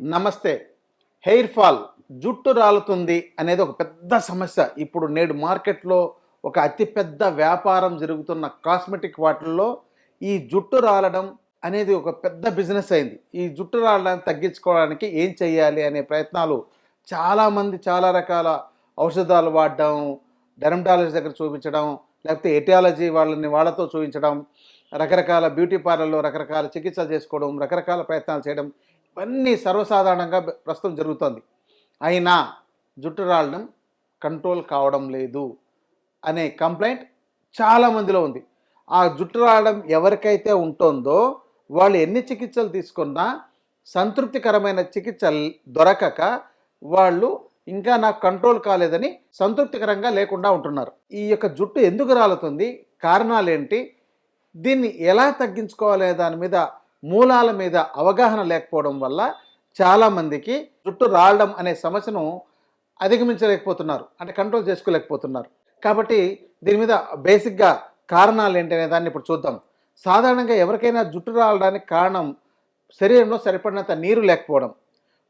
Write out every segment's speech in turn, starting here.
నమస్తే. Hair fall జుట్టు రాలుతుంది అనేది ఒక పెద్ద సమస్య. ఇప్పుడు నేడు మార్కెట్లో ఒక అతిపెద్ద వ్యాపారం జరుగుతున్న కాస్మెటిక్ వాటిల్లో ఈ జుట్టు రాలడం అనేది ఒక పెద్ద బిజినెస్ అయింది. ఈ జుట్టు రాలడాన్ని తగ్గించుకోవడానికి ఏం చేయాలి అనే ప్రయత్నాలు చాలామంది చాలా రకాల ఔషధాలు వాడడం డెర్మటాలజీ దగ్గర చూపించడం లేకపోతే ఎటియాలజీ వాళ్ళని వాళ్ళతో చూపించడం రకరకాల బ్యూటీ పార్లర్లో రకరకాల చికిత్సలు చేసుకోవడం రకరకాల ప్రయత్నాలు చేయడం ఇవన్నీ సర్వసాధారణంగా ప్రస్తుతం జరుగుతోంది. అయినా జుట్టు రాలడం కంట్రోల్ కావడం లేదు అనే కంప్లైంట్ చాలామందిలో ఉంది. ఆ జుట్టు రావడం ఎవరికైతే ఉంటుందో వాళ్ళు ఎన్ని చికిత్సలు తీసుకున్నా సంతృప్తికరమైన చికిత్స దొరకక వాళ్ళు ఇంకా నాకు కంట్రోల్ కాలేదని సంతృప్తికరంగా లేకుండా ఉంటున్నారు. ఈ యొక్క జుట్టు ఎందుకు రాలుతుంది? కారణాలు ఏంటి దీన్ని ఎలా తగ్గించుకోవాలనే దాని మీద మూలాల మీద అవగాహన లేకపోవడం వల్ల చాలామందికి జుట్టు రాలడం అనే సమస్యను అధిగమించలేకపోతున్నారు. అంటే కంట్రోల్ చేసుకోలేకపోతున్నారు. కాబట్టి దీని మీద బేసిక్గా కారణాలు ఏంటి అనే దాన్ని ఇప్పుడు చూద్దాం. సాధారణంగా ఎవరికైనా జుట్టు రాలడానికి కారణం శరీరంలో సరిపడినంత నీరు లేకపోవడం.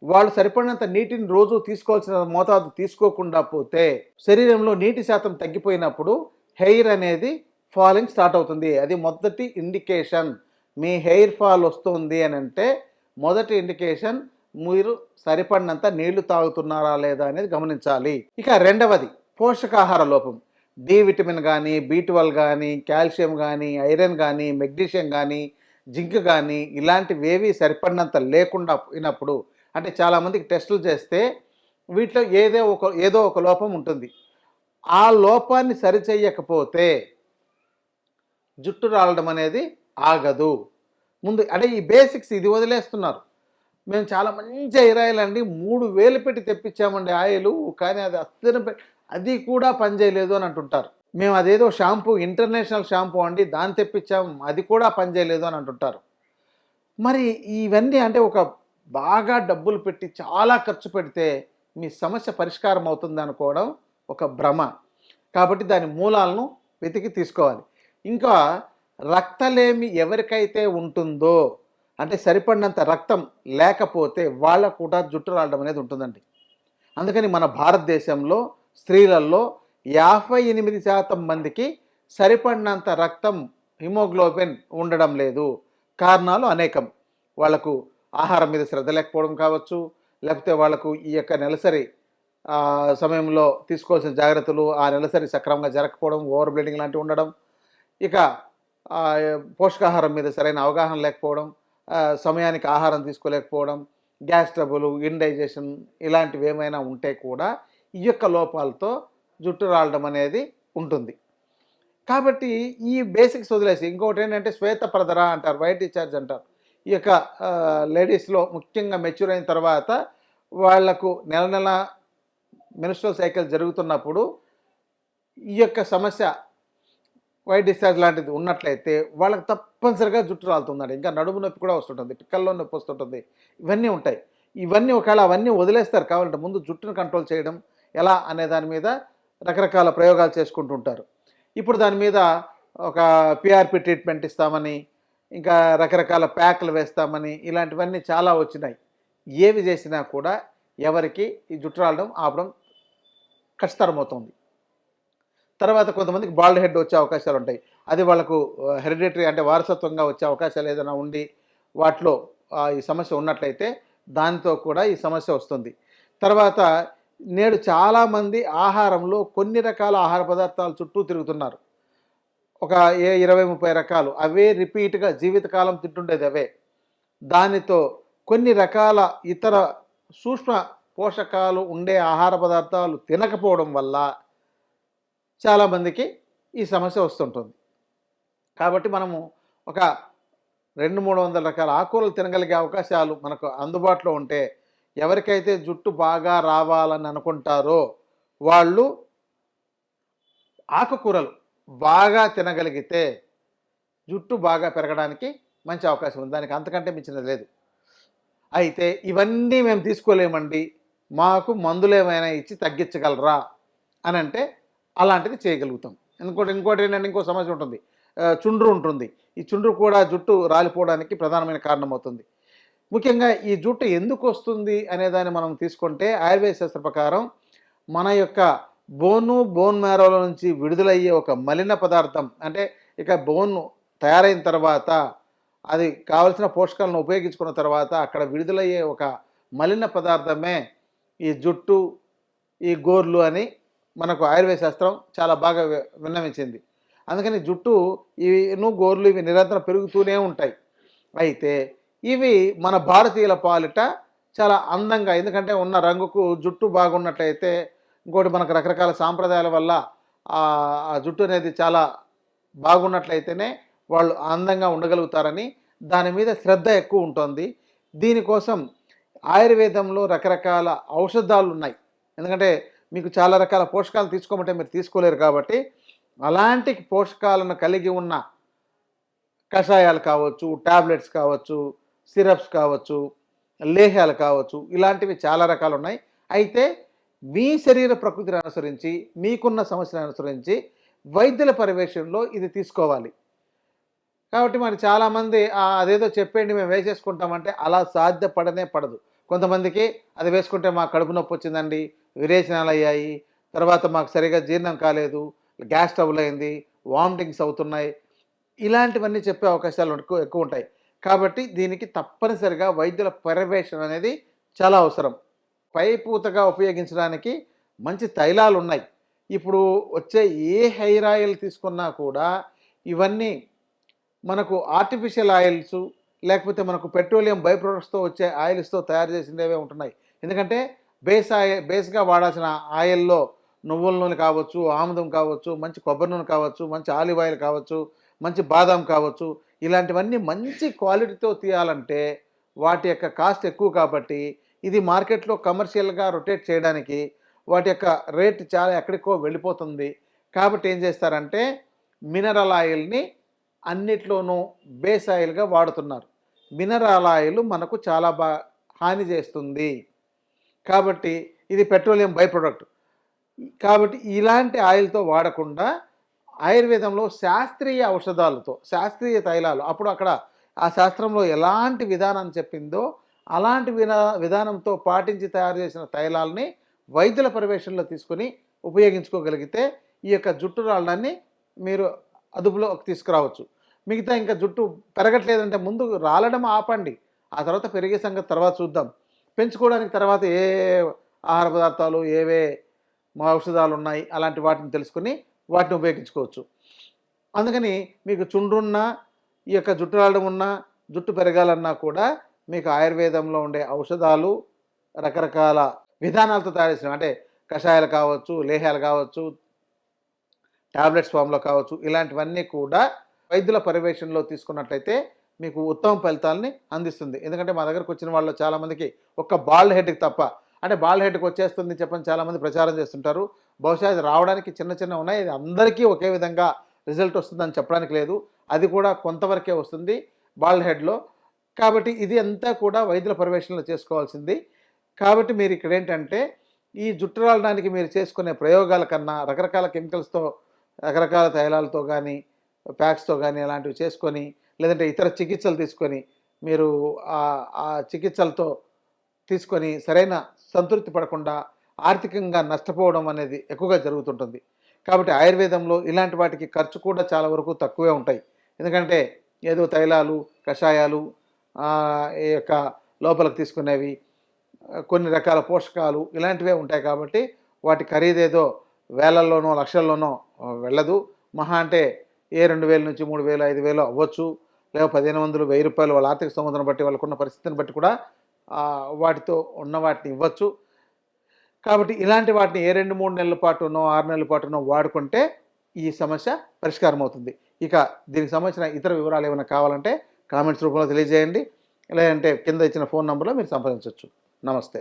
వాళ్ళు సరిపడినంత నీటిని రోజు తీసుకోవాల్సిన మోతాదు తీసుకోకుండా పోతే శరీరంలో నీటి శాతం తగ్గిపోయినప్పుడు హెయిర్ అనేది ఫాలింగ్ స్టార్ట్ అవుతుంది. అది మొదటి ఇండికేషన్. మీ హెయిర్ ఫాల్ వస్తుంది అని అంటే మొదటి ఇండికేషన్ మీరు సరిపడినంత నీళ్ళు తాగుతున్నారా లేదా అనేది గమనించాలి. ఇక రెండవది పోషకాహార లోపం. డి విటమిన్ కానీ బి ట్వెల్వ్ కానీ కాల్షియం కానీ ఐరన్ కానీ మెగ్నీషియం కానీ జింక్ కానీ ఇలాంటివేవి సరిపడినంత లేకుండా పోయినప్పుడు అంటే చాలామందికి టెస్టులు చేస్తే వీటిలో ఏదో ఒక ఏదో ఒక లోపం ఉంటుంది. ఆ లోపాన్ని సరిచేయకపోతే జుట్టు రాలడం అనేది ఆగదు. ముందు అంటే ఈ బేసిక్స్ ఇది వదిలేస్తున్నారు. మేము చాలా మంచి హెయిర్ ఆయిల్ అండి. మూడు వేలు పెట్టి తెప్పించామండి ఆయిల్ కానీ అది అస్సలు అది కూడా పనిచేయలేదు అని అంటుంటారు. మేము అదేదో షాంపూ ఇంటర్నేషనల్ షాంపూ అండి దాన్ని తెప్పించాం అది కూడా పనిచేయలేదు అని అంటుంటారు. మరి ఇవన్నీ అంటే ఒక బాగా డబ్బులు పెట్టి చాలా ఖర్చు పెడితే మీ సమస్య పరిష్కారం అవుతుంది అనుకోవడం ఒక భ్రమ. కాబట్టి దాని మూలాలను వెతికి తీసుకోవాలి. ఇంకా రక్తలేమి ఎవరికైతే ఉంటుందో అంటే సరిపడినంత రక్తం లేకపోతే వాళ్ళకు కూడా జుట్టు రావడం అనేది ఉంటుందండి. అందుకని మన భారతదేశంలో స్త్రీలలో యాభై ఎనిమిది శాతం మందికి సరిపడినంత రక్తం హిమోగ్లోబిన్ ఉండడం లేదు. కారణాలు అనేకం. వాళ్ళకు ఆహారం మీద శ్రద్ధ లేకపోవడం కావచ్చు లేకపోతే వాళ్ళకు ఈ యొక్క నెలసరి సమయంలో తీసుకోవాల్సిన జాగ్రత్తలు ఆ నెలసరి సక్రమంగా జరగకపోవడం ఓవర్ బ్లీడింగ్ లాంటివి ఉండడం ఇక పోషకాహారం మీద సరైన అవగాహన లేకపోవడం సమయానికి ఆహారం తీసుకోలేకపోవడం గ్యాస్ ట్రబుల్ ఇండైజెషన్ ఇలాంటివి ఏమైనా ఉంటే కూడా ఈ యొక్క లోపాలతో జుట్టు రాలడం అనేది ఉంటుంది. కాబట్టి ఈ బేసిక్స్ వదిలేసి ఇంకొకటి ఏంటంటే శ్వేత ప్రదర అంటారు వైట్ డిశ్చార్జ్ అంటారు. ఈ యొక్క లేడీస్లో ముఖ్యంగా మెచ్యూర్ అయిన తర్వాత వాళ్ళకు నెల నెల మెనిస్ట్రల్ సైకిల్ జరుగుతున్నప్పుడు ఈ యొక్క సమస్య వైట్ డిశ్చార్జ్ లాంటిది ఉన్నట్లయితే వాళ్ళకి తప్పనిసరిగా జుట్టు రాలుతుందండి. ఇంకా నడుము నొప్పి కూడా వస్తుంటుంది పిక్కల్లో నొప్పి వస్తుంటుంది. ఇవన్నీ ఉంటాయి. ఇవన్నీ ఒకవేళ అవన్నీ వదిలేస్తారు కావాలంటే ముందు జుట్టును కంట్రోల్ చేయడం ఎలా అనే దాని మీద రకరకాల ప్రయోగాలు చేసుకుంటుంటారు. ఇప్పుడు దాని మీద ఒక పిఆర్పి ట్రీట్మెంట్ ఇస్తామని ఇంకా రకరకాల ప్యాక్లు వేస్తామని ఇలాంటివన్నీ చాలా వచ్చినాయి. ఏవి చేసినా కూడా ఎవరికి ఈ జుట్టు రాలడం ఆపడం కష్టతరమవుతుంది. తర్వాత కొంతమందికి బాల్డ్ హెడ్ వచ్చే అవకాశాలు ఉంటాయి. అది వాళ్ళకు హెరిడిటరీ అంటే వారసత్వంగా వచ్చే అవకాశాలు ఏదైనా ఉండి వాటిలో ఈ సమస్య ఉన్నట్లయితే దానితో కూడా ఈ సమస్య వస్తుంది. తర్వాత నేడు చాలామంది ఆహారంలో కొన్ని రకాల ఆహార పదార్థాలు చుట్టూ తిరుగుతున్నారు. ఒక ఏ ఇరవై ముప్పై రకాలు అవే రిపీట్గా జీవితకాలం తింటుండేది అవే. దానితో కొన్ని రకాల ఇతర సూక్ష్మ పోషకాలు ఉండే ఆహార పదార్థాలు తినకపోవడం వల్ల చాలామందికి ఈ సమస్య వస్తుంటుంది. కాబట్టి మనము ఒక రెండు మూడు వందల రకాల ఆకుకూరలు తినగలిగే అవకాశాలు మనకు అందుబాటులో ఉంటే ఎవరికైతే జుట్టు బాగా రావాలని అనుకుంటారో వాళ్ళు ఆకుకూరలు బాగా తినగలిగితే జుట్టు బాగా పెరగడానికి మంచి అవకాశం ఉంది. దానికి అంతకంటే మించినది లేదు. అయితే ఇవన్నీ మేము తీసుకోలేమండి. మాకు మందులు ఏమైనా ఇచ్చి తగ్గించగలరా? అని అంటే అలాంటిది చేయగలుగుతాం. ఇంకోటి ఇంకోటి ఏంటంటే ఇంకో సమస్య ఉంటుంది. చుండ్రు ఉంటుంది. ఈ చుండ్రు కూడా జుట్టు రాలిపోవడానికి ప్రధానమైన కారణం అవుతుంది ముఖ్యంగా ఈ జుట్టు ఎందుకు వస్తుంది అనే దాన్ని మనం తీసుకుంటే ఆయుర్వేద శాస్త్ర ప్రకారం మన యొక్క బోను బోన్ మ్యారోల నుంచి విడుదలయ్యే ఒక మలిన పదార్థం అంటే ఇక బోన్ తయారైన తర్వాత అది కావలసిన పోషకాలను ఉపయోగించుకున్న తర్వాత అక్కడ విడుదలయ్యే ఒక మలిన పదార్థమే ఈ జుట్టు ఈ గోర్లు అని మనకు ఆయుర్వేద శాస్త్రం చాలా బాగా విన్నవించింది. అందుకని జుట్టు ఇవిను గోర్లు ఇవి నిరంతరం పెరుగుతూనే ఉంటాయి. అయితే ఇవి మన భారతీయుల పాలిట చాలా అందంగా ఎందుకంటే ఉన్న రంగుకు జుట్టు బాగున్నట్లయితే ఇంకోటి మనకు రకరకాల సాంప్రదాయాల వల్ల ఆ జుట్టు అనేది చాలా బాగున్నట్లయితేనే వాళ్ళు అందంగా ఉండగలుగుతారని దాని మీద శ్రద్ధ ఎక్కువ ఉంటుంది. దీనికోసం ఆయుర్వేదంలో రకరకాల ఔషధాలు ఉన్నాయి ఎందుకంటే మీకు చాలా రకాల పోషకాలు తీసుకోమంటే మీరు తీసుకోలేరు కాబట్టి అలాంటి పోషకాలను కలిగి ఉన్న కషాయాలు కావచ్చు టాబ్లెట్స్ కావచ్చు సిరప్స్ కావచ్చు లేహ్యాలు కావచ్చు ఇలాంటివి చాలా రకాలు ఉన్నాయి. అయితే మీ శరీర ప్రకృతిని అనుసరించి మీకున్న సమస్యను అనుసరించి వైద్యుల పర్యవేక్షణలో ఇది తీసుకోవాలి. కాబట్టి మరి చాలామంది అదేదో చెప్పేయండి మేము వేసేసుకుంటామంటే అలా సాధ్యపడనే పడదు. కొంతమందికి అది వేసుకుంటే మాకు కడుపు నొప్పి వచ్చిందండి విరేచనాలు అయ్యాయి తర్వాత మాకు సరిగా జీర్ణం కాలేదు గ్యాస్ ట్రబుల్ అయింది వామిటింగ్స్ అవుతున్నాయి ఇలాంటివన్నీ చెప్పే అవకాశాలు ఎక్కువ ఉంటాయి. కాబట్టి దీనికి తప్పనిసరిగా వైద్యుల పర్యవేక్షణ అనేది చాలా అవసరం. పైపూతగా ఉపయోగించడానికి మంచి తైలాలు ఉన్నాయి. ఇప్పుడు వచ్చే ఏ హెయిర్ ఆయిల్ తీసుకున్నా కూడా ఇవన్నీ మనకు ఆర్టిఫిషియల్ ఆయిల్స్ లేకపోతే మనకు పెట్రోలియం బై ప్రొడక్ట్స్తో వచ్చే ఆయిల్స్తో తయారు చేసినవే ఉంటున్నాయి. ఎందుకంటే బేస్ ఆయిల్ బేస్గా వాడాల్సిన ఆయిల్లో నువ్వుల నూనె కావచ్చు ఆముదం కావచ్చు మంచి కొబ్బరి నూనె కావచ్చు మంచి ఆలివ్ ఆయిల్ కావచ్చు మంచి బాదాం కావచ్చు ఇలాంటివన్నీ మంచి క్వాలిటీతో తీయాలంటే వాటి యొక్క కాస్ట్ ఎక్కువ కాబట్టి ఇది మార్కెట్లో కమర్షియల్గా రొటేట్ చేయడానికి వాటి యొక్క రేట్ చాలా ఎక్కడికో వెళ్ళిపోతుంది. కాబట్టి ఏం చేస్తారంటే మినరల్ ఆయిల్ని అన్నిట్లోనూ బేస్ ఆయిల్గా వాడుతున్నారు. మినరల్ ఆయిల్ మనకు చాలా బా హాని చేస్తుంది. కాబట్టి ఇది పెట్రోలియం బై ప్రొడక్ట్. కాబట్టి ఇలాంటి ఆయిల్తో వాడకుండా ఆయుర్వేదంలో శాస్త్రీయ ఔషధాలతో శాస్త్రీయ తైలాలు అప్పుడు అక్కడ ఆ శాస్త్రంలో ఎలాంటి విధానం చెప్పిందో అలాంటి విధా విధానంతో పాటించి తయారు చేసిన తైలాలని వైద్యుల పర్యవేక్షణలో తీసుకొని ఉపయోగించుకోగలిగితే ఈ యొక్క జుట్టు రాళ్ళని మీరు అదుపులోకి తీసుకురావచ్చు. మిగతా ఇంకా జుట్టు పెరగట్లేదంటే ముందు రాలడం ఆపండి. ఆ తర్వాత పెరిగే సంగతి తర్వాత చూద్దాం. పెంచుకోవడానికి తర్వాత ఏ ఆహార పదార్థాలు ఏవే మా ఔషధాలు ఉన్నాయి అలాంటి వాటిని తెలుసుకుని వాటిని ఉపయోగించుకోవచ్చు. అందుకని మీకు చుండ్రున్నా ఈ యొక్క జుట్టు రాలడం ఉన్నా జుట్టు పెరగాలన్నా కూడా మీకు ఆయుర్వేదంలో ఉండే ఔషధాలు రకరకాల విధానాలతో తయారు చేసినవి అంటే కషాయాలు కావచ్చు లేహాలు కావచ్చు టాబ్లెట్స్ ఫామ్లో కావచ్చు ఇలాంటివన్నీ కూడా వైద్యుల పర్యవేక్షణలో తీసుకున్నట్లయితే మీకు ఉత్తమ ఫలితాలని అందిస్తుంది. ఎందుకంటే మా దగ్గరకు వచ్చిన వాళ్ళు చాలామందికి ఒక్క బాల్డ్ హెడ్కి తప్ప అంటే బాల్డ్ హెడ్కి వచ్చేస్తుంది చెప్పని చాలామంది ప్రచారం చేస్తుంటారు. బహుశా అది రావడానికి చిన్న చిన్న ఉన్నాయి. ఇది అందరికీ ఒకే విధంగా రిజల్ట్ వస్తుందని చెప్పడానికి లేదు. అది కూడా కొంతవరకే వస్తుంది బాల్డ్ హెడ్లో కాబట్టి ఇది అంతా కూడా వైద్యుల పర్యవేక్షణలో చేసుకోవాల్సింది. కాబట్టి మీరు ఇక్కడ ఏంటంటే ఈ జుట్టు రాలడానికి మీరు చేసుకునే ప్రయోగాల కన్నా రకరకాల కెమికల్స్తో రకరకాల తైలాలతో కానీ ప్యాక్స్తో కానీ అలాంటివి చేసుకొని లేదంటే ఇతర చికిత్సలు తీసుకొని మీరు ఆ- చికిత్సలతో తీసుకొని సరైన సంతృప్తి పడకుండా ఆర్థికంగా నష్టపోవడం అనేది ఎక్కువగా జరుగుతుంటుంది. కాబట్టి ఆయుర్వేదంలో ఇలాంటి వాటికి ఖర్చు కూడా చాలా వరకు తక్కువే ఉంటాయి. ఎందుకంటే ఏదో తైలాలు కషాయాలు ఈ యొక్క లోపలికి తీసుకునేవి కొన్ని రకాల పోషకాలు ఇలాంటివే ఉంటాయి కాబట్టి వాటి ఖరీదేదో వేలల్లోనో లక్షల్లోనో వెళ్ళదు. మహా అంటే ఏ రెండు వేల నుంచి మూడు వేలు ఐదు వేలు అవ్వచ్చు లేదా పదిహేను వందలు వెయ్యి రూపాయలు వాళ్ళ ఆర్థిక స్తోమతను బట్టి వాళ్ళకున్న పరిస్థితిని బట్టి కూడా వాటితో ఉన్న వాటిని ఇవ్వచ్చు. కాబట్టి ఇలాంటి వాటిని ఏ రెండు మూడు నెలల పాటునో ఆరు నెలల పాటునో వాడుకుంటే ఈ సమస్య పరిష్కారం అవుతుంది. ఇక దీనికి సంబంధించిన ఇతర వివరాలు ఏమైనా కావాలంటే కామెంట్స్ రూపంలో తెలియజేయండి. లేదంటే కింద ఇచ్చిన ఫోన్ నంబర్లో మీరు సంప్రదించవచ్చు. నమస్తే.